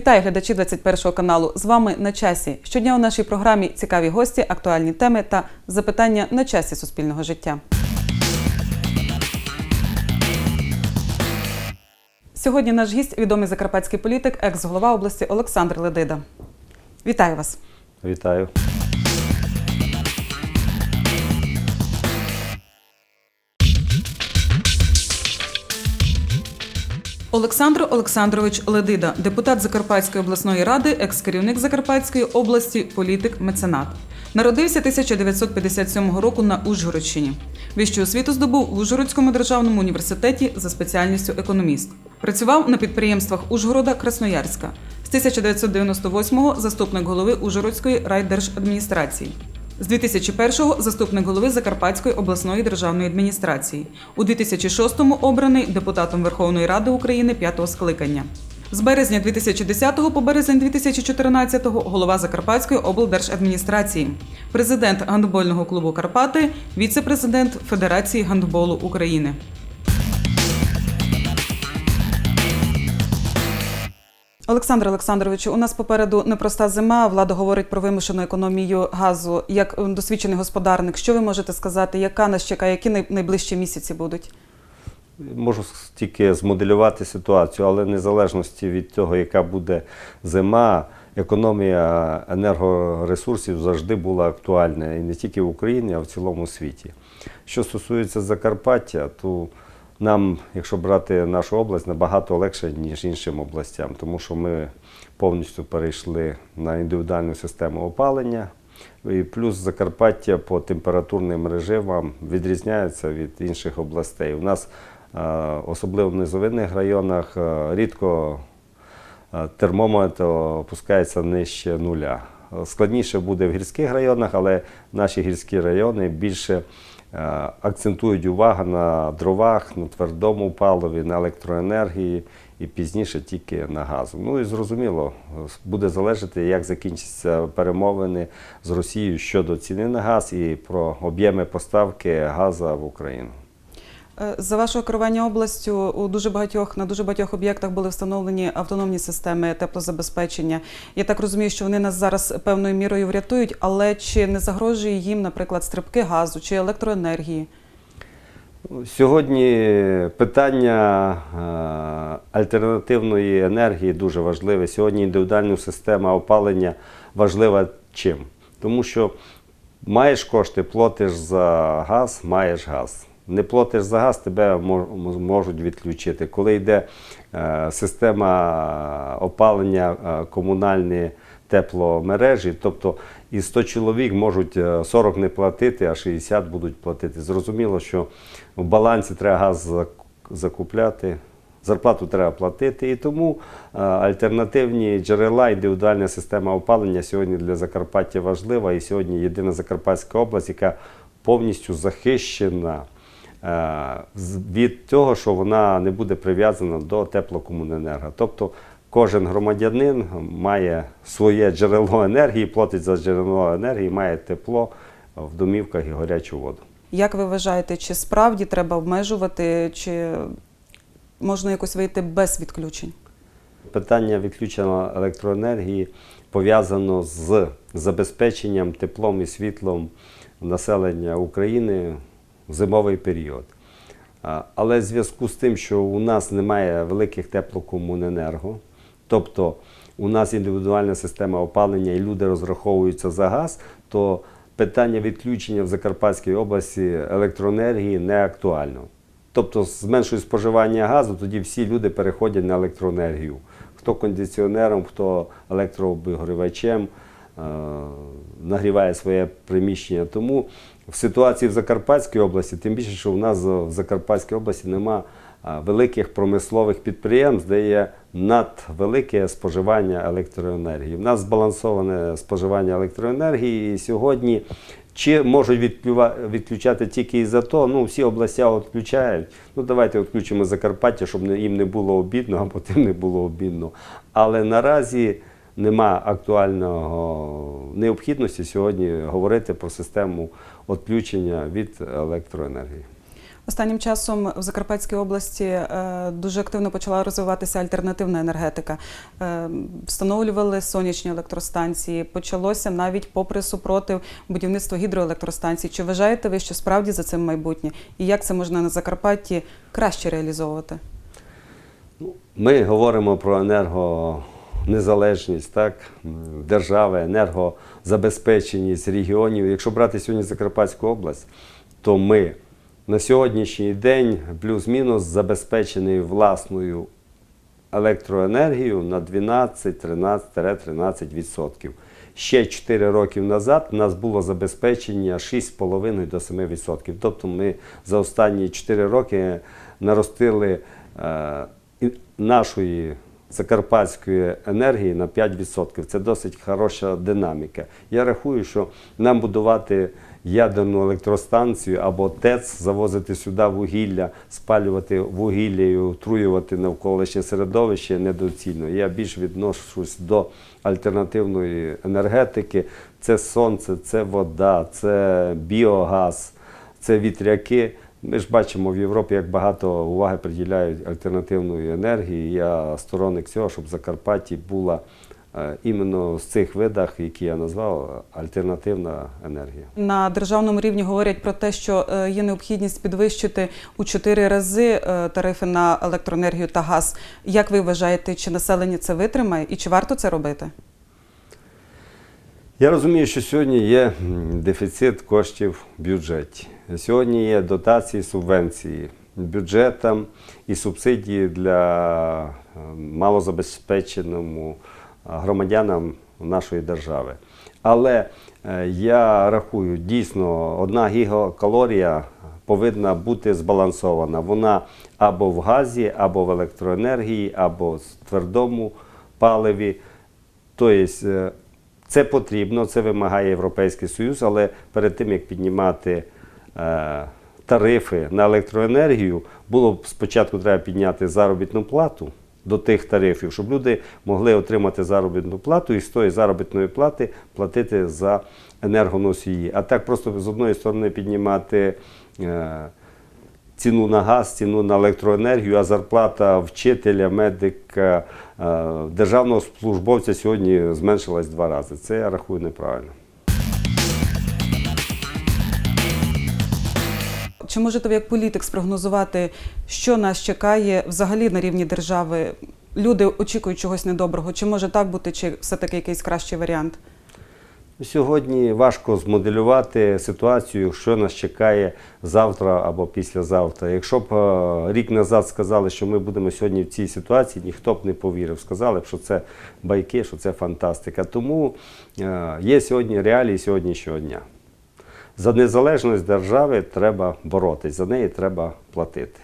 Вітаю глядачі 21 каналу. З вами на часі. Щодня у нашій програмі цікаві гості, актуальні теми та запитання на часі суспільного життя. Сьогодні наш гість відомий закарпатський політик, екс-голова області Олександр Ледида. Вітаю вас. Вітаю. Олександр Олександрович Ледида, депутат Закарпатської обласної ради, екс-керівник Закарпатської області, політик, меценат. Народився 1957 року на Ужгородщині. Вищу освіту здобув в Ужгородському державному університеті за спеціальністю економіст. Працював на підприємствах Ужгорода Красноярська. З 1998-го заступник голови Ужгородської райдержадміністрації. З 2001-го заступник голови Закарпатської обласної державної адміністрації. У 2006-му обраний депутатом Верховної Ради України п'ятого скликання. З березня 2010 по березень 2014 голова Закарпатської облдержадміністрації, президент гандбольного клубу Карпати, віце-президент Федерації гандболу України. Олександр Олександровичу, у нас попереду непроста зима. Влада говорить про вимушену економію газу. Як досвідчений господарник, що ви можете сказати, яка нас чекає, які найближчі місяці будуть? Можу тільки змоделювати ситуацію, але незалежності від того, яка буде зима, економія енергоресурсів завжди була актуальна і не тільки в Україні, а в цілому світі. Що стосується Закарпаття, то нам, якщо брати нашу область, набагато легше, ніж іншим областям, тому що ми повністю перейшли на індивідуальну систему опалення. І плюс Закарпаття по температурним режимам відрізняється від інших областей. У нас, особливо в низовинних районах, рідко термометр опускається нижче нуля. Складніше буде в гірських районах, але наші гірські райони більше акцентують увагу на дровах, на твердому паливі, на електроенергії і пізніше тільки на газу. Ну і зрозуміло, е, буде залежати, як закінчаться перемовини з Росією щодо ціни на газ і про об'єми поставки газу в Україну. Е, За вашого керування областю у дуже багатьох на дуже багатьох об'єктах були встановлені автономні системи теплозабезпечення. Я так розумію, що вони нас зараз певною мірою врятують, але чи не загрожує їм, наприклад, стрибки газу чи електроенергії? Сьогодні питання е, альтернативної енергії дуже важливе. Сьогодні індивідуальна система опалення важлива чим? Тому що маєш кошти, платиш за газ, маєш газ. Не платиш за газ, тебе можуть відключити. Коли йде е, система опалення е, комунальні тепломережі, тобто із 100 чоловік можуть е, 40 не платити, а 60 будуть платити. Зрозуміло, що в балансі треба газ закупляти, зарплату треба платити. І тому е, альтернативні джерела, індивідуальна система опалення сьогодні для Закарпаття важлива. І сьогодні єдина Закарпатська область, яка повністю захищена е, від того, що вона не буде прив'язана до теплокомуненерго. Тобто кожен громадянин має своє джерело енергії, платить за джерело енергії, має тепло в домівках і гарячу воду. Як ви вважаєте, чи справді треба обмежувати, чи можна якось вийти без відключень? Питання відключення електроенергії пов'язано з забезпеченням теплом і світлом населення України зимовий період. Але в зв'язку з тим, що у нас немає великих теплокомуненерго, тобто у нас індивідуальна система опалення і люди розраховуються за газ, то питання відключення в Закарпатській області електроенергії не актуально. Тобто зменшує споживання газу, тоді всі люди переходять на електроенергію. Хто кондиціонером, хто електрообігрівачем, е, нагріває своє приміщення. Тому в ситуації в Закарпатській області, тим більше, що в нас в Закарпатській області нема великих промислових підприємств, де є надвелике споживання електроенергії. У нас збалансоване споживання електроенергії, і сьогодні чи можуть відключати тільки із-за того, ну всі області відключають. Ну давайте відключимо Закарпаття, щоб їм не було обідно, або тим не було обідно. Але наразі нема актуального необхідності сьогодні говорити про систему відключення від електроенергії. Останнім часом в Закарпатській області е, дуже активно почала розвиватися альтернативна енергетика. Е, Встановлювали сонячні електростанції. Почалося навіть попри супротив будівництва гідроелектростанцій. Чи вважаєте ви, що справді за цим майбутнє? І як це можна на Закарпатті краще реалізовувати? Ми говоримо про енергонезалежність так, держави, енергозабезпеченість регіонів. Якщо брати сьогодні Закарпатську область, то ми на сьогоднішній день плюс-мінус забезпечені власною електроенергією на 12-13-13%. Ще 4 роки назад у нас було забезпечення 6,5 до 7%. Тобто ми за останні 4 роки наростили е, нашої закарпатської енергії на 5%. Це досить хороша динаміка. Я рахую, що нам будувати ядерну електростанцію або ТЕЦ, завозити сюди вугілля, спалювати вугілля і отруювати навколишнє середовище недоцільно. Я більш відношусь до альтернативної енергетики. Це сонце, це вода, це біогаз, це вітряки. Ми ж бачимо в Європі, як багато уваги приділяють альтернативної енергії. Я сторонник цього, щоб Закарпатті була е, іменно з цих видах, які я назвав, альтернативна енергія. На державному рівні говорять про те, що е, є необхідність підвищити у чотири рази е, тарифи на електроенергію та газ. Як ви вважаєте, чи населення це витримає і чи варто це робити? Я розумію, що сьогодні є дефіцит коштів в бюджеті. Сьогодні є дотації, субвенції бюджетам і субсидії для е, малозабезпеченому е, громадянам нашої держави. Але е, я рахую, дійсно, одна гігакалорія повинна бути збалансована. Вона або в газі, або в електроенергії, або в твердому паливі. Тобто це потрібно, це вимагає Європейський Союз, але перед тим як піднімати е, тарифи на електроенергію, було б спочатку треба підняти заробітну плату до тих тарифів, щоб люди могли отримати заробітну плату і з тої заробітної плати платити за енергоносії. А так просто з одної сторони піднімати. Е, ціну на газ, ціну на електроенергію, а зарплата вчителя, медика, е, державного службовця сьогодні зменшилась два рази. Це я рахую неправильно. Чи можете ви як політик спрогнозувати, що нас чекає взагалі на рівні держави? Люди очікують чогось недоброго. Чи може так бути, чи все-таки якийсь кращий варіант? Сьогодні важко змоделювати ситуацію, що нас чекає завтра або післязавтра. Якщо б е, рік назад сказали, що ми будемо сьогодні в цій ситуації, ніхто б не повірив. Сказали б, що це байки, що це фантастика. Тому е, є сьогодні реалії сьогоднішнього дня. За незалежність держави треба боротись, за неї треба платити.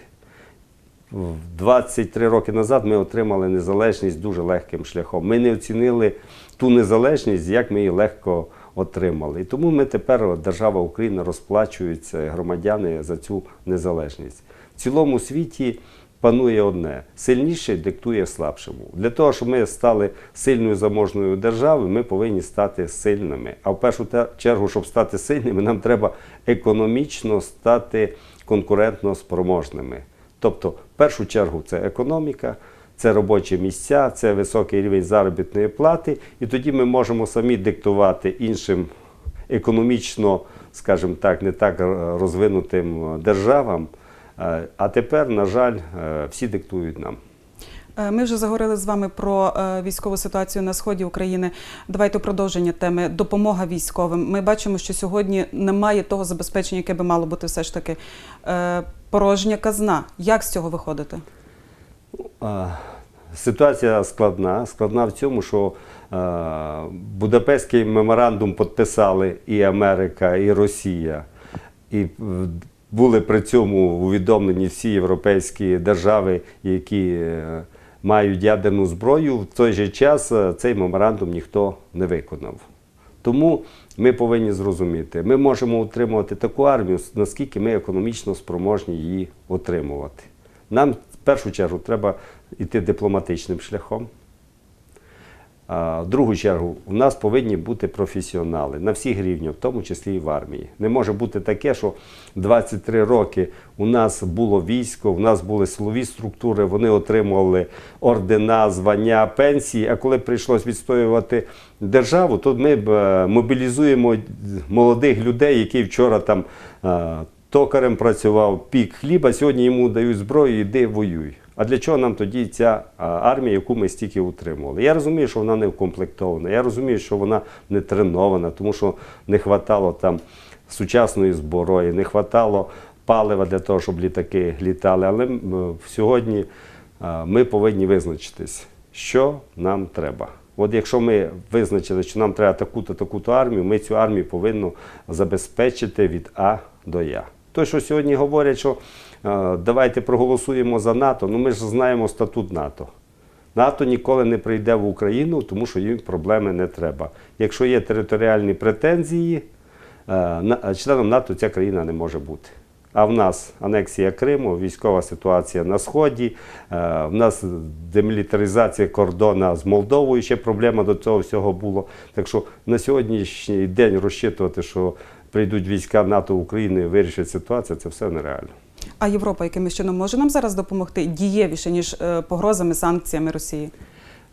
23 роки назад ми отримали незалежність дуже легким шляхом. Ми не оцінили ту незалежність, як ми її легко отримали. І тому ми тепер, держава Україна, розплачується громадяни за цю незалежність. В цілому світі панує одне: сильніший диктує слабшому. Для того, щоб ми стали сильною заможною державою, ми повинні стати сильними. А в першу чергу, щоб стати сильними, нам треба економічно стати конкурентно спроможними. Тобто, в першу чергу, це економіка, це робочі місця, це високий рівень заробітної плати, і тоді ми можемо самі диктувати іншим економічно, скажімо так, не так розвинутим державам. Е, А тепер, на жаль, е, всі диктують нам. Е, Ми вже заговорили з вами про військову ситуацію на сході України. Давайте продовження теми допомога військовим. Ми бачимо, що сьогодні немає того забезпечення, яке би мало бути все ж таки. Порожня казна. Як з цього виходити? Ситуація складна. Складна в цьому, що Будапештський меморандум підписали і Америка, і Росія. І були при цьому увідомлені всі європейські держави, які е, мають ядерну зброю. В той же час е, цей меморандум ніхто не виконав. Тому ми повинні зрозуміти, ми можемо утримувати таку армію, наскільки ми економічно спроможні її отримувати. Нам першу чергу треба йти дипломатичним шляхом. А, В другу чергу, у нас повинні бути професіонали на всіх рівнях, в тому числі і в армії. Не може бути таке, що 23 роки у нас було військо, у нас були силові структури, вони отримували ордена, звання, пенсії. А коли прийшлось відстоювати державу, то ми е, мобілізуємо молодих людей, які вчора там е, токарем працював, пік хліба, сьогодні йому дають зброю, іди воюй. А для чого нам тоді ця армія, яку ми стільки утримували? Я розумію, що вона не вкомплектована. Я розумію, що вона не тренована, тому що не вистачало там сучасної зброї, не вистачало палива для того, щоб літаки літали. Але сьогодні ми повинні визначитись, що нам треба. От якщо ми визначили, що нам треба таку-то таку-то армію, ми цю армію повинні забезпечити від А до Я. Той, що сьогодні говорять, що е, давайте проголосуємо за НАТО, ну ми ж знаємо статут НАТО. НАТО ніколи не прийде в Україну, тому що їм проблеми не треба. Якщо є територіальні претензії, е, на- членом НАТО ця країна не може бути. А в нас анексія Криму, військова ситуація на Сході, е, в нас демілітаризація кордону з Молдовою, ще проблема до цього всього було. Так що на сьогоднішній день розчитувати, що прийдуть війська НАТО і вирішать ситуацію, це все нереально. А Європа якимось чином може нам зараз допомогти дієвіше ніж е, погрозами санкціями Росії?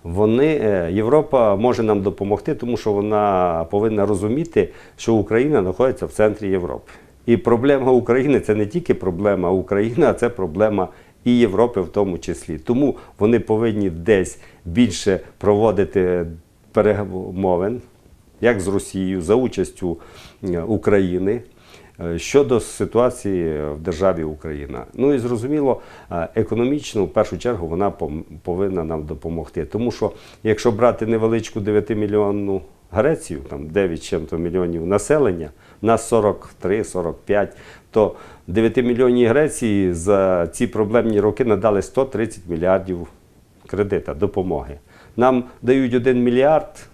Вони е, Європа може нам допомогти, тому що вона повинна розуміти, що Україна знаходиться в центрі Європи. І проблема України це не тільки проблема України, а це проблема і Європи в тому числі. Тому вони повинні десь більше проводити перемовин, як з Росією, за участю України. е, Щодо ситуації в державі Україна, ну і зрозуміло, е, економічно в першу чергу вона повинна нам допомогти. Тому що якщо брати невеличку 9-мільйонну Грецію, там 9 з чим-то мільйонів населення, нас 43-45, то 9-мільйонній Греції за ці проблемні роки надали 130 мільярдів кредита, допомоги. Нам дають 1 мільярд.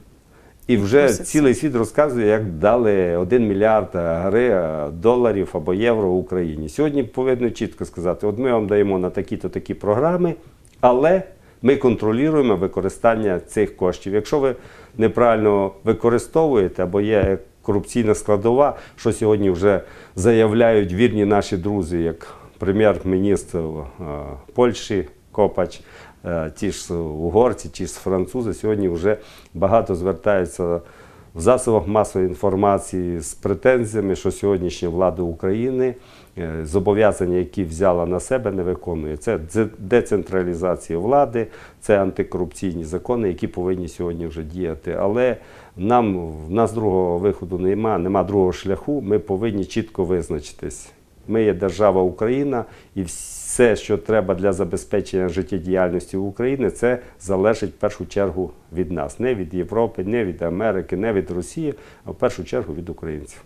І вже Проситься. цілий світ розказує, як дали 1 мільярд гри доларів або євро Україні. Сьогодні повинно чітко сказати: от ми вам даємо на такі-то такі програми, але ми контролюємо використання цих коштів. Якщо ви неправильно використовуєте або є корупційна складова, що сьогодні вже заявляють вірні наші друзі, як прем'єр-міністр е, Польщі Копач, е, ті ж угорці, ті ж французи, сьогодні вже багато звертаються в засобах масової інформації з претензіями, що сьогоднішня влада України е, зобов'язання, які взяла на себе, не виконує. Це децентралізація влади, це антикорупційні закони, які повинні сьогодні вже діяти. Але нам в нас другого виходу нема, нема другого шляху. Ми повинні чітко визначитись. Ми є держава Україна, і все, що треба для забезпечення життєдіяльності України, це залежить в першу чергу від нас, не від Європи, не від Америки, не від Росії, а в першу чергу від українців.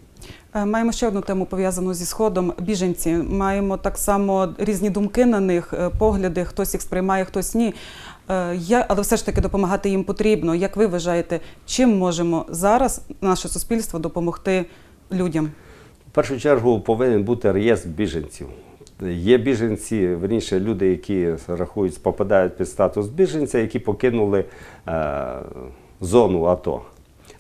Е, Маємо ще одну тему пов'язану зі сходом. Біженці маємо так само різні думки на них, е, погляди. Хтось їх сприймає, хтось ні. Е, Я, але все ж таки допомагати їм потрібно. Як ви вважаєте, чим можемо зараз наше суспільство допомогти людям? В першу чергу повинен бути реєстр біженців. Є біженці, верніше люди, які рахують, попадають під статус біженця, які покинули е, зону АТО.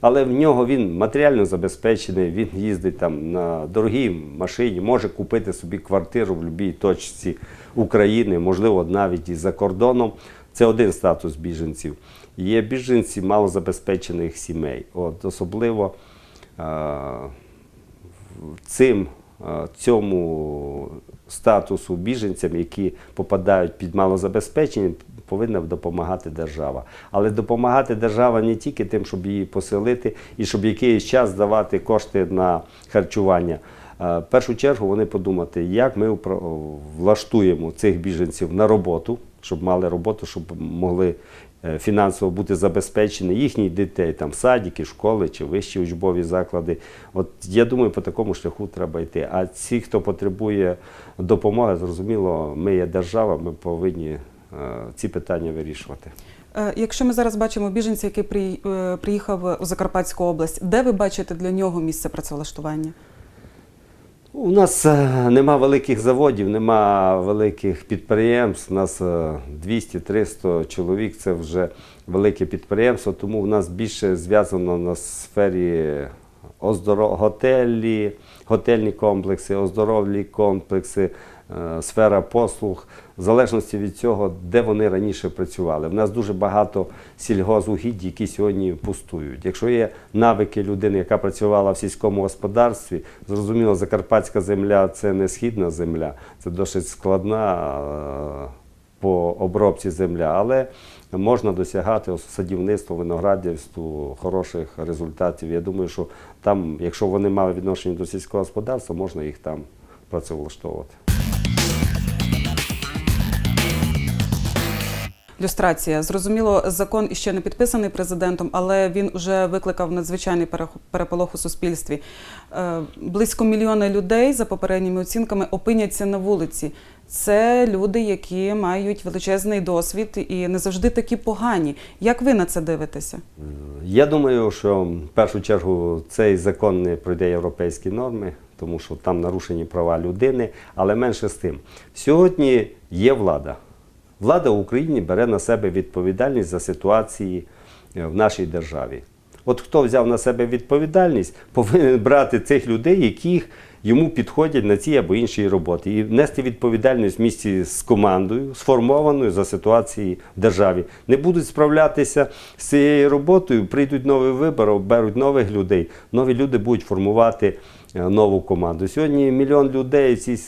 Але в нього він матеріально забезпечений, він їздить там на дорогій машині, може купити собі квартиру в будь-якій точці України, можливо, навіть і за кордоном. Це один статус біженців. Є біженці малозабезпечених сімей. От особливо е, цим е, цьому статусу біженцям, які попадають під малозабезпечення, повинна допомагати держава. Але допомагати держава не тільки тим, щоб її поселити і щоб якийсь час давати кошти на харчування. Е, В першу чергу вони подумати, як ми влаштуємо цих біженців на роботу, щоб мали роботу, щоб могли фінансово бути забезпечені їхні дітей, там садики, школи чи вищі учбові заклади. От я думаю, по такому шляху треба йти. А ці, хто потребує допомоги, зрозуміло, ми є держава, ми повинні е, ці питання вирішувати. Е, Якщо ми зараз бачимо біженця, який при- е, приїхав у Закарпатську область, де ви бачите для нього місце працевлаштування? У нас е, нема великих заводів, нема великих підприємств. У нас е, 200-300 чоловік це вже велике підприємство, тому в нас більше зв'язано на сфері оздоров... готелі, готельні комплекси, оздоровлі комплекси, е, сфера послуг, в залежності від цього, де вони раніше працювали. В нас дуже багато сільгозугідь, які сьогодні пустують. Якщо є навики людини, яка працювала в сільському господарстві, зрозуміло, закарпатська земля це не східна земля, це досить складна. е, По обробці земля, але можна досягати садівництво, виноградівству хороших результатів. Я думаю, що там, якщо вони мали відношення до сільського господарства, можна їх там працевлаштовувати. Люстрація. Зрозуміло, закон іще не підписаний президентом, але він вже викликав надзвичайний переполох у суспільстві. Е, Близько мільйона людей, за попередніми оцінками, опиняться на вулиці. Це люди, які мають величезний досвід і не завжди такі погані. Як ви на це дивитеся? Я думаю, що в першу чергу цей закон не пройде європейські норми, тому що там нарушені права людини, але менше з тим. Сьогодні є влада. Влада в Україні бере на себе відповідальність за ситуації е, в нашій державі. От хто взяв на себе відповідальність, повинен брати цих людей, яких йому підходять на цій або іншій роботі, і нести відповідальність в місті з командою, сформованою за ситуації в державі. Не будуть справлятися з цією роботою, прийдуть нові вибори, беруть нових людей. Нові люди будуть формувати е, нову команду. Сьогодні мільйон людей в цій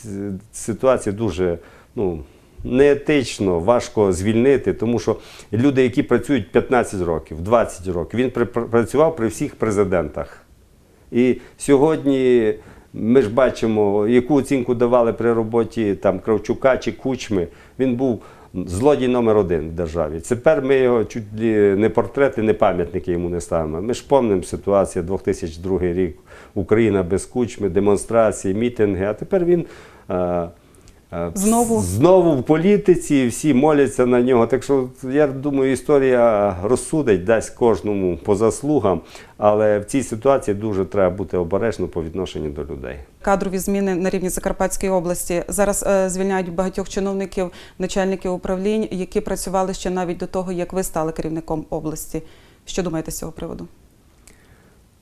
ситуації дуже ну, неетично, важко звільнити, тому що люди, які працюють 15 років, 20 років, він працював при всіх президентах. І сьогодні ми ж бачимо, яку оцінку давали при роботі там, Кравчука чи Кучми. Він був злодій номер один в державі. Тепер ми його чуть не портрети, не пам'ятники йому не ставимо. Ми ж пам'ятаємо ситуацію 2002 рік, Україна без кучми, демонстрації, мітинги. А тепер він. Е, Знову? Знову в політиці, всі моляться на нього. Так що я думаю, історія розсудить, дасть кожному по заслугам, але в цій ситуації дуже треба бути обережно по відношенню до людей. Кадрові зміни на рівні Закарпатської області зараз е, звільняють багатьох чиновників, начальників управлінь, які працювали ще навіть до того, як ви стали керівником області. Що думаєте з цього приводу?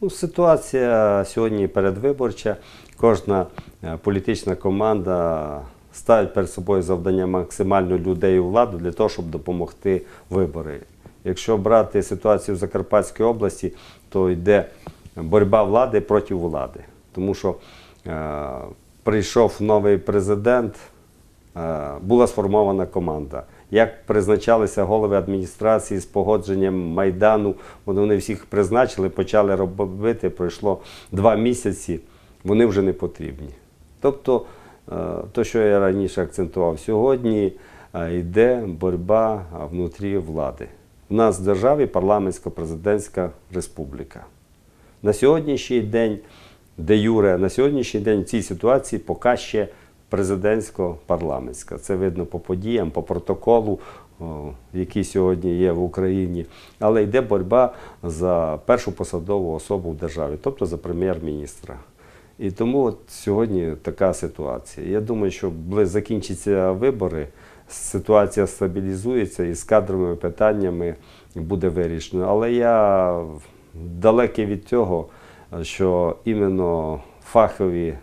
Ну, ситуація сьогодні передвиборча. Кожна е, політична команда ставить перед собою завдання максимально людей у владу для того, щоб допомогти вибори. Якщо брати ситуацію в Закарпатській області, то йде боротьба влади проти влади. Тому що е, прийшов новий президент, е, була сформована команда. Як призначалися голови адміністрації з погодженням Майдану, вони вони всіх призначили, почали робити, пройшло два місяці, вони вже не потрібні. Тобто, е, то, що я раніше акцентував, сьогодні е, йде боротьба внутрі влади. У нас в державі парламентсько-президентська республіка. На сьогоднішній день, де Юре, на сьогоднішній день в цій ситуації поки ще президентсько-парламентська. Це видно по подіям, по протоколу, який сьогодні є в Україні. Але йде боротьба за першу посадову особу в державі, тобто за прем'єр-міністра. І тому от сьогодні така ситуація. Я думаю, що закінчаться вибори, ситуація стабілізується і з кадровими питаннями буде вирішено. Але я далекий від цього, що іменно фахові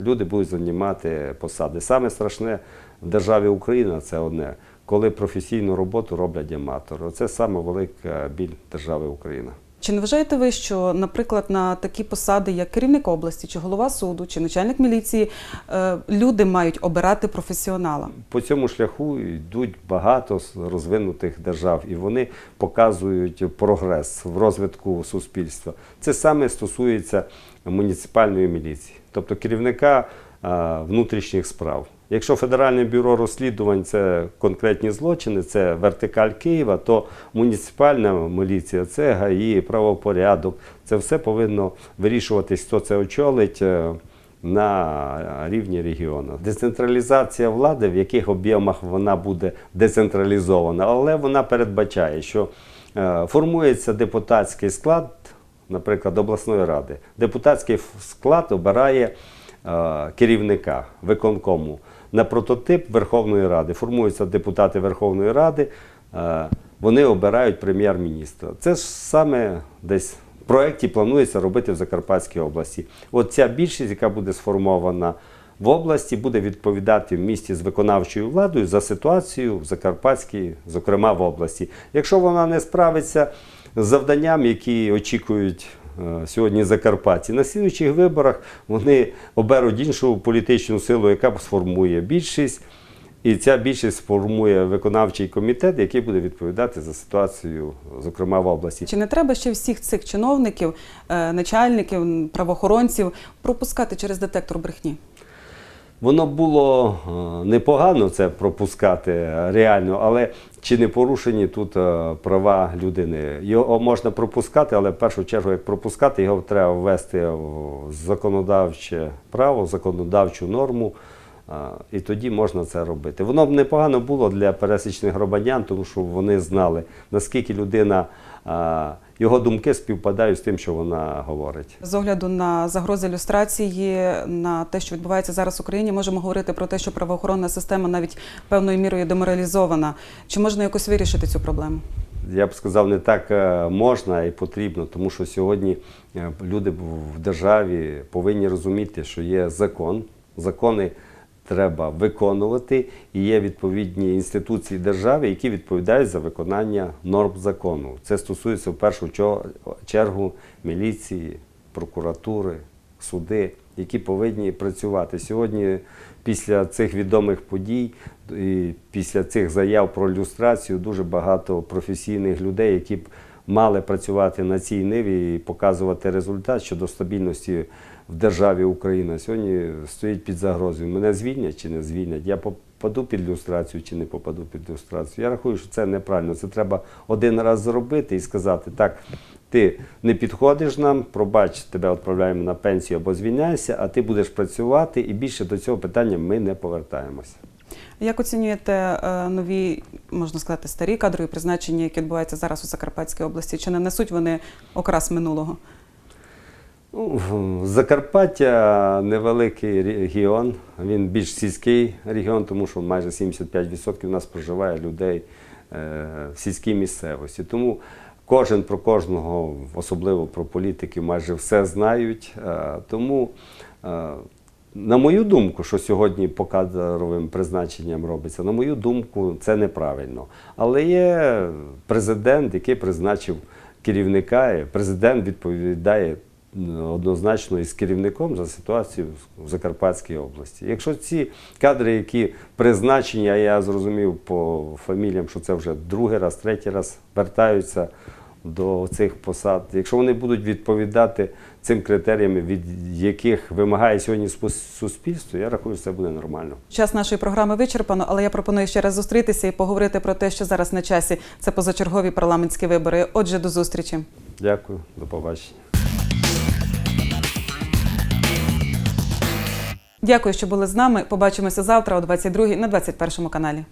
люди будуть займати посади. Саме страшне в державі Україна це одне, коли професійну роботу роблять аматори. Це саме велика біль держави Україна. Чи не вважаєте ви, що, наприклад, на такі посади, як керівник області, чи голова суду, чи начальник міліції, е, люди мають обирати професіонала? По цьому шляху йдуть багато розвинутих держав, і вони показують прогрес в розвитку суспільства. Це саме стосується муніципальної міліції, тобто керівника внутрішніх справ. Якщо Федеральне бюро розслідувань це конкретні злочини, це вертикаль Києва, то муніципальна міліція це ГАІ, правопорядок. Це все повинно вирішуватись, хто це очолить е, на рівні регіону. Децентралізація влади, в яких об'ємах вона буде децентралізована, але вона передбачає, що е, формується депутатський склад, наприклад, обласної ради. Депутатський склад обирає е, керівника виконкому на прототип Верховної Ради. Формуються депутати Верховної Ради, е, вони обирають прем'єр-міністра. Це ж саме десь в проєкті планується робити в Закарпатській області. От ця більшість, яка буде сформована в області, буде відповідати в місті з виконавчою владою за ситуацію в Закарпатській, зокрема в області. Якщо вона не справиться з завданням, які очікують сьогодні Закарпатті, на слідуючих виборах вони оберуть іншу політичну силу, яка сформує більшість. І ця більшість сформує виконавчий комітет, який буде відповідати за ситуацію, зокрема в області. Чи не треба ще всіх цих чиновників, е, начальників, правоохоронців пропускати через детектор брехні? Воно було е, непогано це пропускати реально, але чи не порушені тут е, права людини? Його можна пропускати, але в першу чергу, як пропускати, його треба ввести в законодавче право, законодавчу норму. е, І тоді можна це робити. Воно б непогано було для пересічних громадян, тому що вони знали, наскільки людина, його думки співпадають з тим, що вона говорить. З огляду на загрози люстрації, на те, що відбувається зараз в Україні, можемо говорити про те, що правоохоронна система навіть певною мірою деморалізована. Чи можна якось вирішити цю проблему? Я б сказав, не так е, можна і потрібно, тому що сьогодні е, люди в державі повинні розуміти, що є закон. Закони треба виконувати, і є відповідні інституції держави, які відповідають за виконання норм закону. Це стосується в першу чергу міліції, прокуратури, суди, які повинні працювати. Сьогодні, після цих відомих подій і після цих заяв про люстрацію, дуже багато професійних людей, які б мали працювати на цій ниві і показувати результат щодо стабільності в державі Україна. Сьогодні стоїть під загрозою. Мене звільнять чи не звільнять? Я попаду під люстрацію чи не попаду під люстрацію. Я рахую, що це неправильно. Це треба один раз зробити і сказати, так, ти не підходиш нам, пробач, тебе відправляємо на пенсію або звільняйся, а ти будеш працювати, і більше до цього питання ми не повертаємося. Як оцінюєте е, нові, можна сказати, старі кадрові призначення, які відбуваються зараз у Закарпатській області? Чи не несуть вони окрас минулого? Ну, Закарпаття невеликий регіон, він більш сільський регіон, тому що майже 75% у нас проживає людей е, в сільській місцевості. Тому кожен про кожного, особливо про політиків, майже все знають. Е, Тому, е, на мою думку, що сьогодні по кадровим призначенням робиться, на мою думку, це неправильно. Але є президент, який призначив керівника, президент відповідає однозначно із керівником за ситуацію в Закарпатській області. Якщо ці кадри, які призначені, а я зрозумів по фаміліям, що це вже другий раз, третій раз вертаються до цих посад, якщо вони будуть відповідати цим критеріям, від яких вимагає сьогодні суспільство, я рахую, що це буде нормально. Час нашої програми вичерпано, але я пропоную ще раз зустрітися і поговорити про те, що зараз на часі. Це позачергові парламентські вибори. Отже, до зустрічі. Дякую, до побачення. Дякую, що були з нами. Побачимося завтра о 22 на 21 каналі.